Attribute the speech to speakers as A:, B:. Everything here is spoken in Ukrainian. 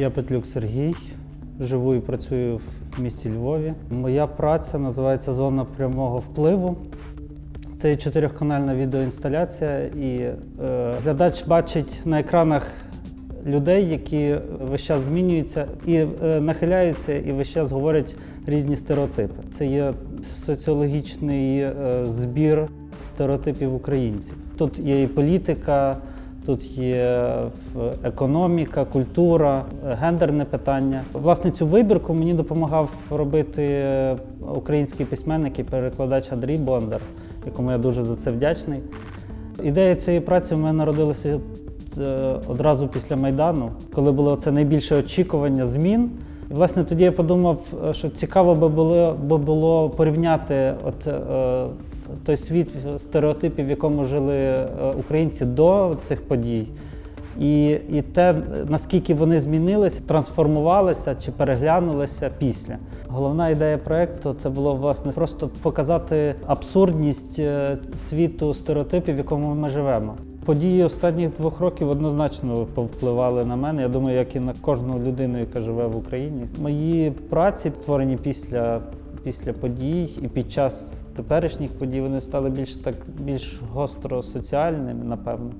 A: Я Петлюк Сергій, живу і працюю в місті Львові. Моя праця називається Зона прямого впливу. Це чотирьохканальна відеоінсталяція, і е, глядач бачить на екранах людей, які весь час змінюються і е, нахиляються, і весь час говорять різні стереотипи. Це є соціологічний е, збір стереотипів українців. Тут є і політика, тут є економіка, культура, гендерне питання. Власне, цю вибірку мені допомагав робити український письменник і перекладач Андрій Бондар, якому я дуже за це вдячний. Ідея цієї праці в мене народилася е, одразу після Майдану, коли було це найбільше очікування змін. І, власне, тоді я подумав, е, що цікаво би було, би було порівняти от, е, той світ стереотипів, в якому жили е, українці до цих подій, і, і те, наскільки вони змінилися, трансформувалися чи переглянулися після. Головна ідея проєкту це було власне просто показати абсурдність е, світу стереотипів, в якому ми живемо. Події останніх двох років однозначно повпливали на мене. Я думаю, як і на кожну людину, яка живе в Україні. Мої праці, створені після, після подій і під час теперішніх подій, вони стали більш так більш гостро соціальними, напевно.